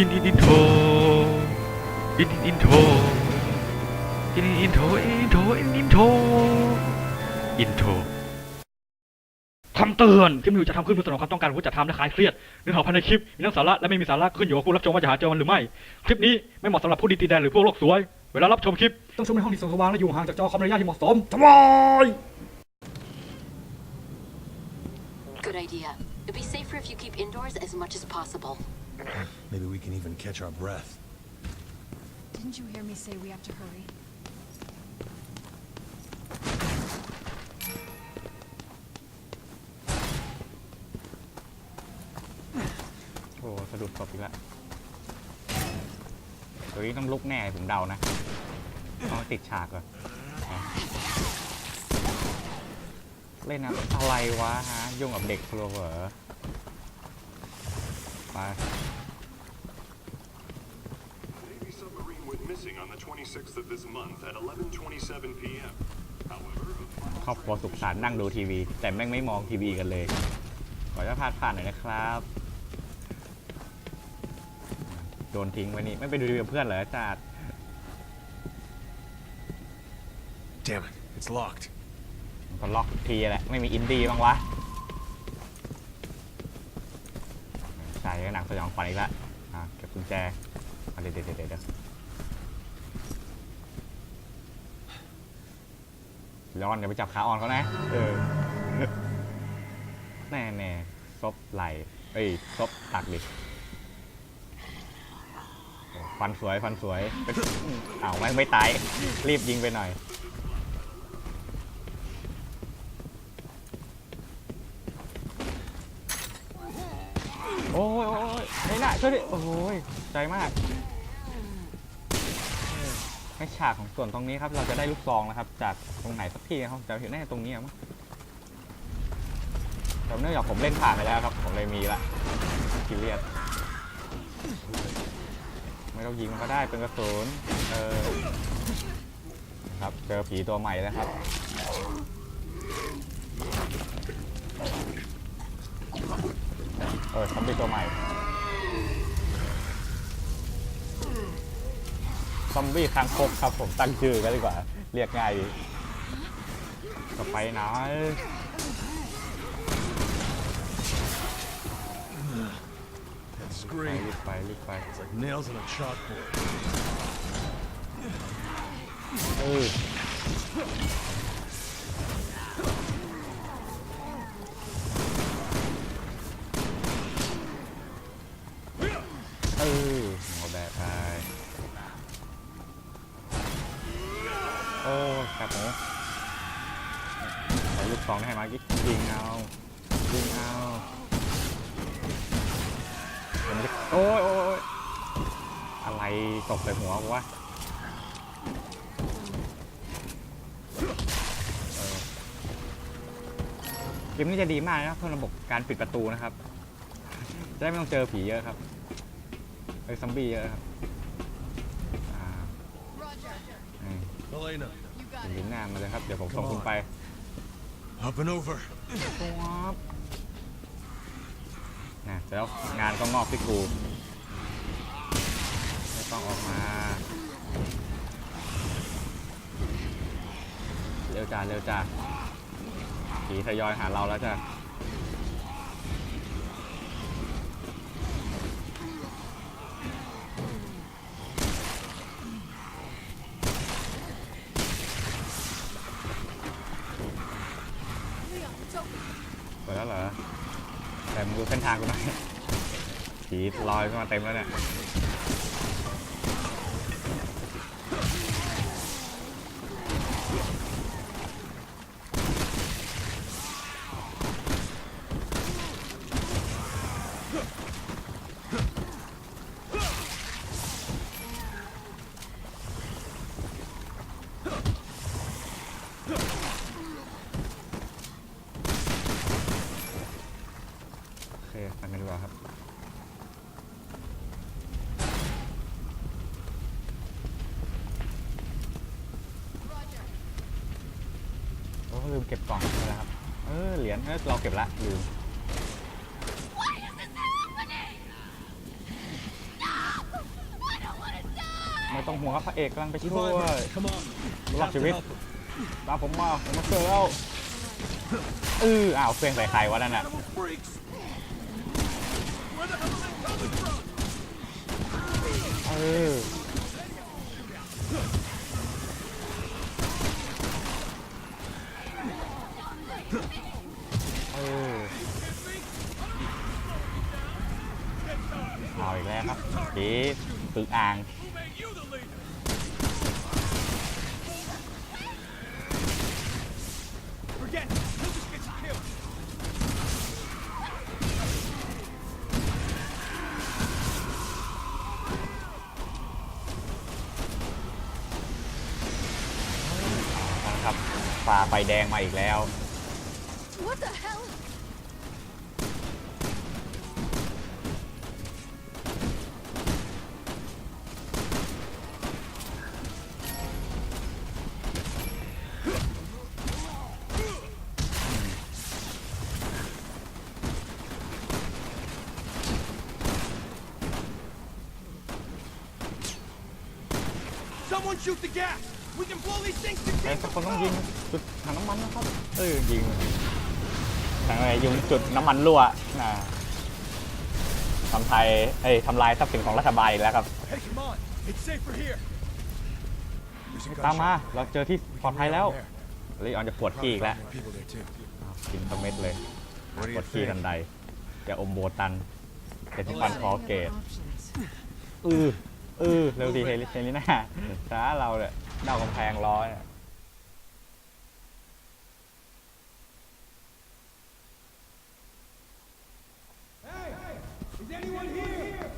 อินอินอินโทรอินอินอินโทรอินอินอินโทรอินอินโทรอินอินโทรอินโทรคำเตือนคลิปนี้จะทำขึ้นเพื่อสนองความต้องการของผู้จัดทำและคลายเครียดเนื้อหาภายในคลิปมีทั้งสาระและไม่มีสาระขึ้นอยู่กับผู้รับชมว่าจะหาเจอมันหรือไม่ คลิปนี้ไม่เหมาะสำหรับผู้ดีตีแดนหรือพวกโลกสวย เวลารับชมคลิป ต้องชมในห้องที่สว่างและอยู่ห่างจากจอคอมในระยะที่เหมาะสมทำไม Good idea. It'd be safer if you keep indoors as much as possible. Maybe we can even catch our breath. Didn't you hear me say we have to hurry? โอ้สะดุดศพอีกแล้วตัวนี้ต้องลุกแน่ผมเดานะต้องติดฉากก่อนเล่นอะไรวะฮะยุ่งกับเด็กโปรเหรอไ However, a ครอบครัวสุขสันต์นั่งดูทีวี แต่แม่งไม่มองทีวีกันเลย ขอจะพลาดผ่านหน่อยนะครับ โดนทิ้งไว้นี่ ไม่ไปดูทีวีกับเพื่อนเหรอจัด Damn it, it's locked. ก็ล็อกทีแหละ ไม่มีอินดี้บ้างวะ ใช่ก็หนังสยองขวัญอีกแล้วอะเก็บกุญแจอะเดี๋ยวเดี๋ยวเดี๋ยวเดี๋ยวย้อนอย่าไปจับขาอ่อนเขานะ เออ แน่แน่ซบไหลเอ้ยซบตักดิฟันสวยฟันสวยเอ้าวไม่ไม่ตาย รีบยิงไปหน่อย โอ้ยโอ้ยไอ้น่ะช่วยดิโอ้ยใจมากในฉากของส่วนตรงนี้ครับเราจะได้ลูกซองนะครับ จากตรงไหนสักที่นะครับจะเห็นแน่ตรงนี้มั้งแต่เนื่องจากผมเล่นผ่านไปแล้วครับ ผมเลยมีละคิเลียสไม่ต้องยิงมันก็ได้เป็นกระสุนเออครับเจอผีตัวใหม่แล้วครับ เออซอมบี้ตัวใหม่ ซอมบี้คางคกครับผมตั้งชื่อกันดีกว่า เรียกง่ายดีจะไปไหน That ไป scream. รีบไปรีบไป It's like nails on a chalkboard. เออเอ โอ้ครับผมใส่ลูกซองได้ให้มากิ๊กยิงเอายิงเอาโอ้ยโอ้ยอะไรตกใส่หัวกูวะเกมนี้จะดีมากนะครับเพิ่มระบบการปิดประตูนะครับ จะได้ไม่ต้องเจอผีเยอะครับเอ้ยซอมบี้เยอะครับอ่านี่ Elena, ยิงหน้ามาเลยครับ เดี๋ยวผมส่งคุณไป up and over. ป๊บนะเสร็จแล้วงานก็งอกที่กูไม่ต้องออกมา เร็วจ้าเร็วจ้าผีทยอยหาเราแล้วจ้า เปิดแล้วเหรอ แต่มึงดูเส้นทากูหน่อยผีลอยขึ้นมาเต็มแล้วเนี่ย โอเคไปกันดีกว่าครับ โอ้ลืมเก็บกล่องไปแล้วครับ เออเหรียญเออเราเก็บละลืมไม่ต้องห่วงครับพระเอกกำลังไปช่วย Revive her. Come on. รอด Have ชี to วิต help her. ตามผมมาผมมาช่วยแล้วเอออ้าวเฟียงใส่ใครวะนั่นน่ะ Animal freaks. Where the hell are they coming from? เออเอ เอาอีกแล้วครับสีฝึกอ่างครับฝ่าไฟแดงมาอีกแล้ว ครสักคนต้องยิงจุดถังน้ำมันนะครับ เออยิงถังอะไรยิงจุดน้ำมันรั่วนะทำไทยเอ้ยทำลายทรัพย์สินของรัฐบาลอีกแล้วครับ Hey, come on. It's safer here. There's a ตามมา gunshot. เราเจอที่ปลอดภัยแล้ว There. ลีออนจะปวดขี้อีกแล้ว Probably people there too. อ้าวกินตะเม็ดเลย What do ปว you ดขี้ think? ทันใดจะอมโบตันเจ็ดสิบฟันคอเกต Options. อื ออือเร็วดีเฮลิเฮลิน่าช้าเราเนี่ยเดากำแพงร้อยอะ Is anyone here?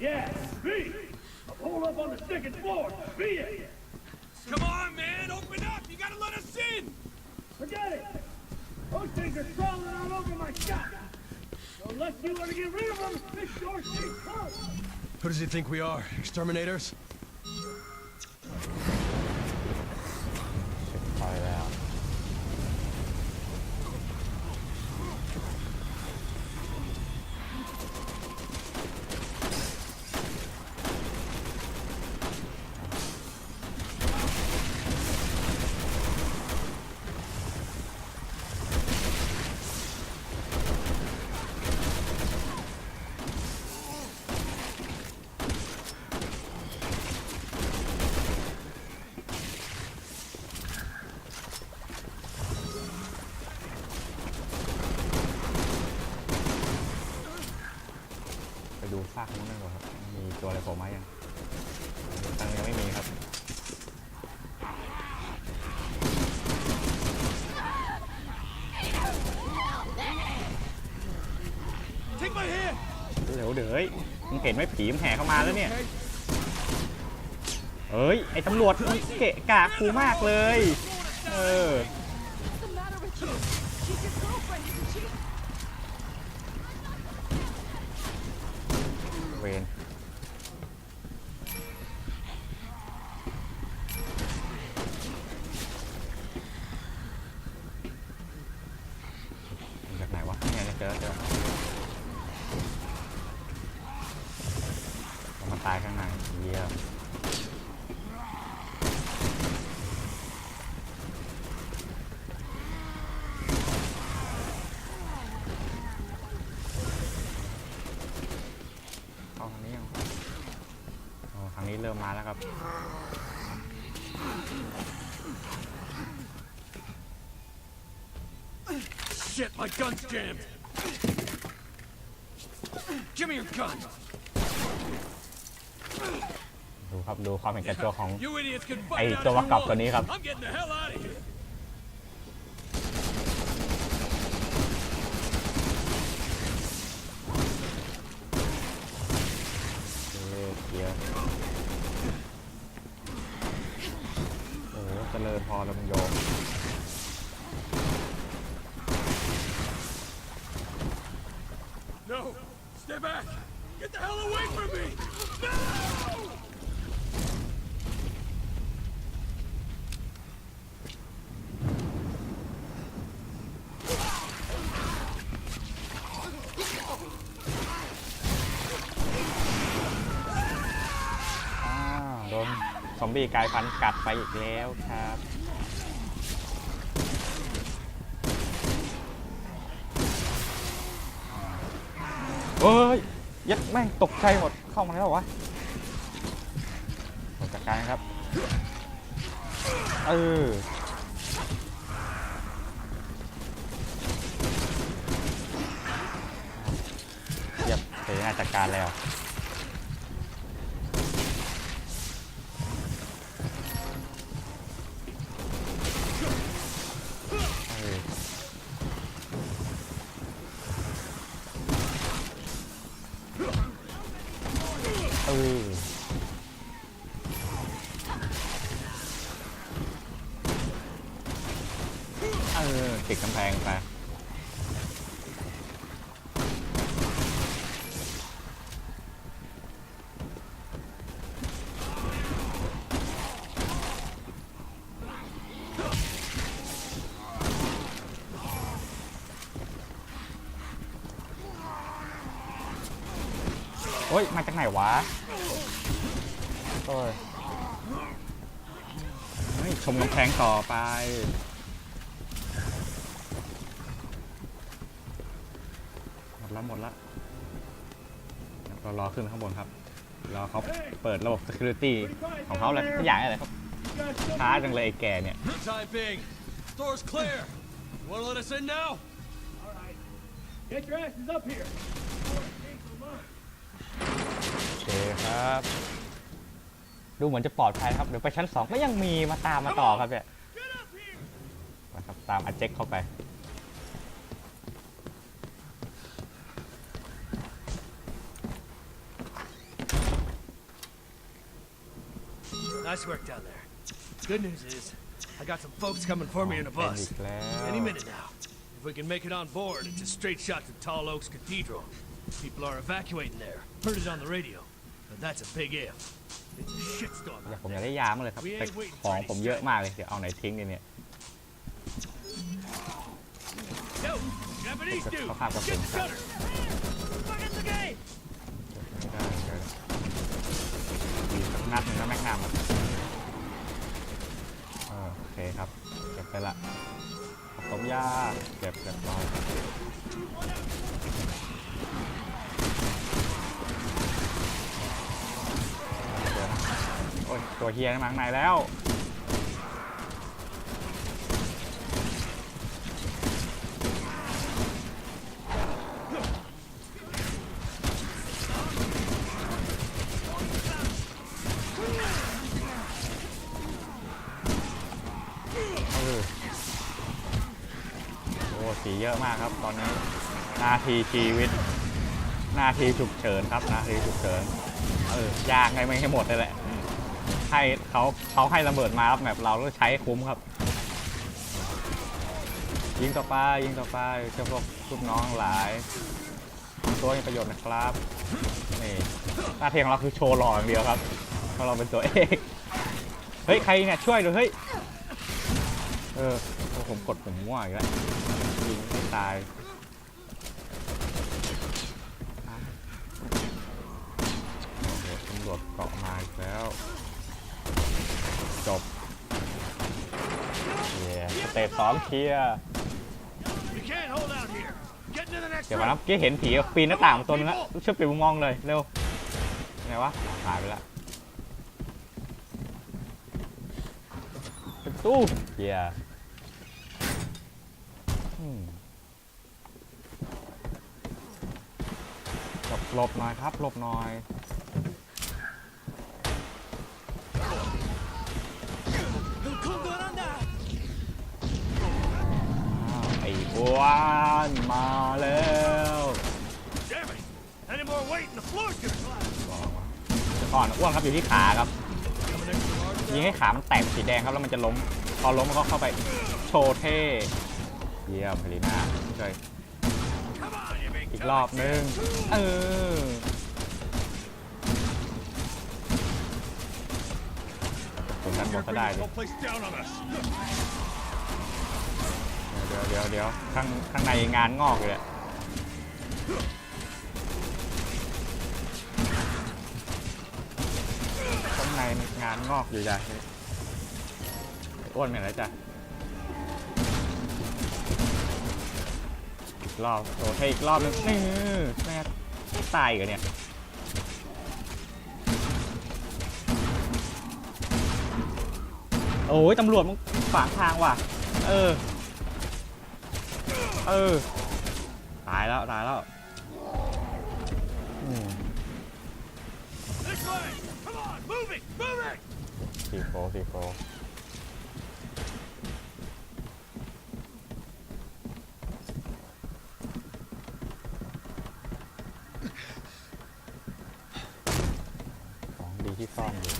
Yeah, me! Hold up on the second floor! Be it! Come on, man. Open up. You gotta let us in. Forget it! Those things are crawling all over my shop! Unless you want to get rid of closed! Who does he think we are? Exterminators? ซากนู้นหน่อยครับ มีตัวอะไรโผล่มายังตังยังไม่มีครับ Take my hand. เร็วเดี๋ยวเฮ้ยมึงเห็นไหมผีมันแห่เข้ามาแล้วเนี่ย เอ้ย ไอ้ตำรวจมันเกะกะกูมากเลย เออ เวนมาจากไหนวะเนี่ยเจอเจอเอามาตายข้างในเยี่ยมเข้าทางนี้ยังอ๋อทางนี้เริ่มมาแล้วครับ Shit, my gun's jammed. Give me your gun. ดูครับดูความเห็นแก่ตัวของ You idiots can ไอ้ fight out ตัว if ประ you กับ want. ตัวนี้ครับ No! Stay back! Get the hell away from me! No! อ่าโดนซอมบี้กลายพันธุ์กัดไปอีกแล้วครับ เฮ้ยยัดแม่งตกใจหมดเข้ามาแล้ววะจัดการครับเออเรียบเสียหน้าจัดการแล้ว เออติดกำแพงไปโอ้ย มาจากไหนวะโอ้ยชมกำแพงต่อไป เรารอขึ้นข้างบนครับรอเขาเปิดระบบ security ของเขาอะไรทุกอย่างอะไรครับ You guys still ช้าจังเลยไอ้แกเนี่ย Time being, door's clear. You wanna let us in now? All right. Get your asses up here. Or change my mind. โอเคครับ ดูเหมือนจะปลอดภัยครับ เดี๋ยวไปชั้นสองก็ยังมีมาตามมาต่อครับเนี่ย Get up here. นะครับตามอาเจ็คเข้าไป Nice work down there. Good news is, I got some folks coming for me in a เป็น bus. อีกแล้ว Any minute now. If we can make it on board, it's a straight shot to Tall Oaks Cathedral. People are evacuating there. Heard it on the radio. But that's a big if. It's a shitstorm อยาก out ผมอยาก there. ได้ยามาเลยครับแต่ของผมเยอะมากเลย เดี๋ยวเอาไหนทิ้งดีเนี่ย Yo, Japanese dude, I'll have a get thing. the shutter. Fuck in the game. ไม่ได้เลยมีสักนัดหนึ่งนะแม็กนัมอะเออโอ เคครับ เก็บไปละผสมยาเก็บเก็บร้อยเดี๋ยวนะโอ้ยตัวเฮียมาข้างในแล้ว เออโอ้สีเยอะมากครับ ตอนนี้ นาทีชีวิต นาทีฉุกเฉินครับ นาทีฉุกเฉิน เออยางไงไม่ให้หมดเลยแหละ ให้เขาเขาให้ระเบิดมาครับแบบเราต้องใช้คุ้มครับ ยิงต่อไปยิงต่อไปเจ้าพวกลูกน้องหลายตัวมีประโยชน์นะครับนี่หน้าที่ของเราคือโชว์หล่ออย่างเดียวครับเพราะเราเป็นตัวเอกเฮ้ยใครเนี่ยช่วยดูเฮ้ยเออผมกดผมมั่วอีกแล้วยิงไม่ตายอะเดี๋ยวตำรวจเกาะมาอีกแล้ว จบ เย้สเตจสองเคลียร์ You can't hold out here. Get into the next เดี๋ยวก่อน room. นะเมื่อกี้เห็นผีปีนหน้าต่างตัวนึงแล้วช่วยปิดมุมมองเลยเร็วไงวะหายไปละเป็นตู้เฮียอืมหลบหลบหน่อยครับหลบหน่อย อ้าวไอ้อ้วนมาแล้ว Damn it. Any more weight and the floor's gonna collapse. ก่อนอ้วนครับอยู่ที่ขาครับ Coming extra large ยิงให้ขามันแตกเป็นสีแดงครับแล้วมันจะล้มพอล้มมันก็เข้าไปโชว์เท่เยี่ยมพลีน่าช่วย Come on, you big อีกรอบนึงเออผมกันหมดก็ได้ดิ Whole place ดี๋ยวเดี๋ยวเดี๋ยวข้างข้างในงานงอกเลย ข้างในงานงอกอยู่จ้ะอ้วนเหมือนไรจ้ะอีกรอบโอ้ให้อีกรอบนึงนี่แม่ไม่ตายอีกันเนี่ยโอ้ยตำรวจมึงขวางทางว่ะ เออ เออ ตายแล้วตายแล้วอืม This way! Come on, move it, move it! สี่โฟสี่โฟของดีที่ซ่อนอยู่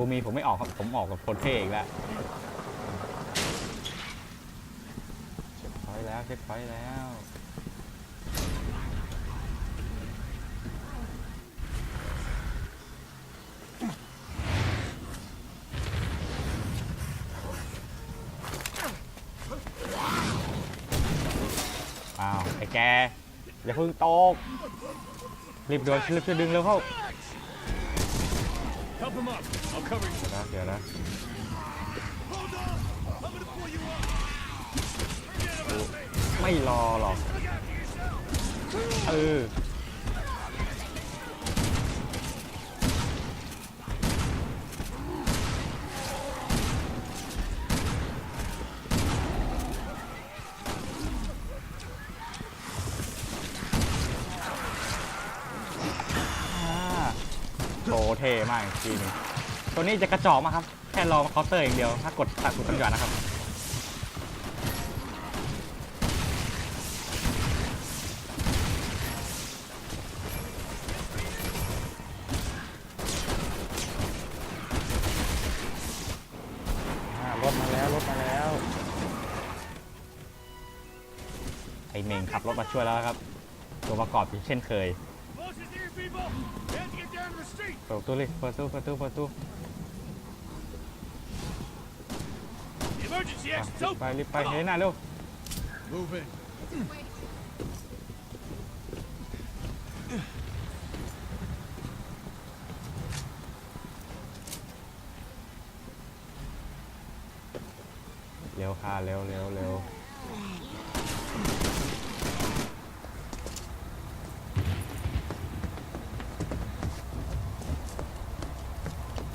ตูมีผมไม่ออกครับผมออกกับโพเท่อีกแล้วเช็คพอยต์แล้วเช็คพอยต์แล้วอ้าวไอ้แกอย่าเพิ่งตกรีบด่วนรีบช่วยดึงเร็วเข้า Help him up. I'll cover you. เดี๋ยวนะเดี๋ยวนะ Hold on! I'm gonna pull you up. ไม่รอหรอกเอออ่า โชว์เท่มากอีกทีหนึงตัวนี้จะกระจอกมากครับ แค่รอมาเคาน์เตอร์อย่างเดียว ถ้ากดตัดกดกันหย่อนนะครับอ่ารถมาแล้วรถมาแล้ว ไอเน่งขับรถมาช่วยแล้วครับ ตัวประกอบอย่างเช่นเคย the street! เปิดประตูเลยเปิดประตูเปิดประตูเปิดประตู The emergency อะ exit's รีบ open! ไปรีบไปเฮ้ยหน้าเร็ว Move in. เร็วค่ะเร็วเร็วเร็ว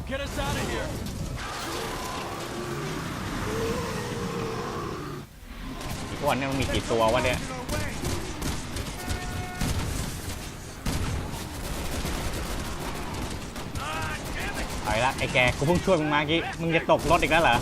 Get us out of here! อีกอ้ วนเนี่ยมันมีกี่ตัววะเนี่ยไปละไอ้แกกูเพิ่งช่วยมึงมากี้มึงจะตกรถอีกแล้วเหรอ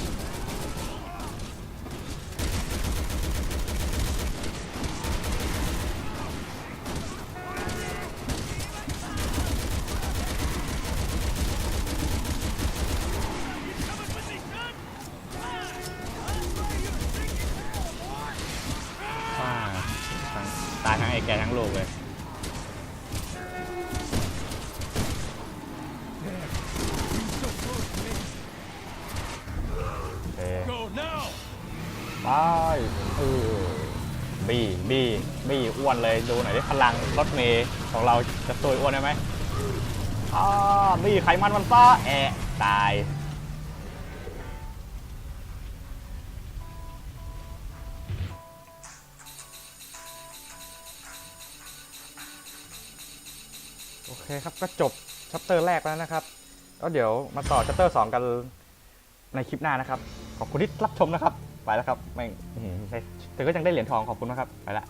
ไปเออบีบีบีอ้วนเลยดูหน่อยดิพลังรถเมย์ของเราจะตัวอ้วนได้ไหมอ่าบีไขมันมันฟ้าแอะตายโอเคครับก็จบชัปเตอร์แรกแล้วนะครับแล้วเดี๋ยวมาต่อชัปเตอร์สองกันในคลิปหน้านะครับ ขอบคุณที่รับชมนะครับ ไปแล้วครับไม่อื้อหือแต่ก็ยังได้เหรียญทองขอบคุณมากครับไปละ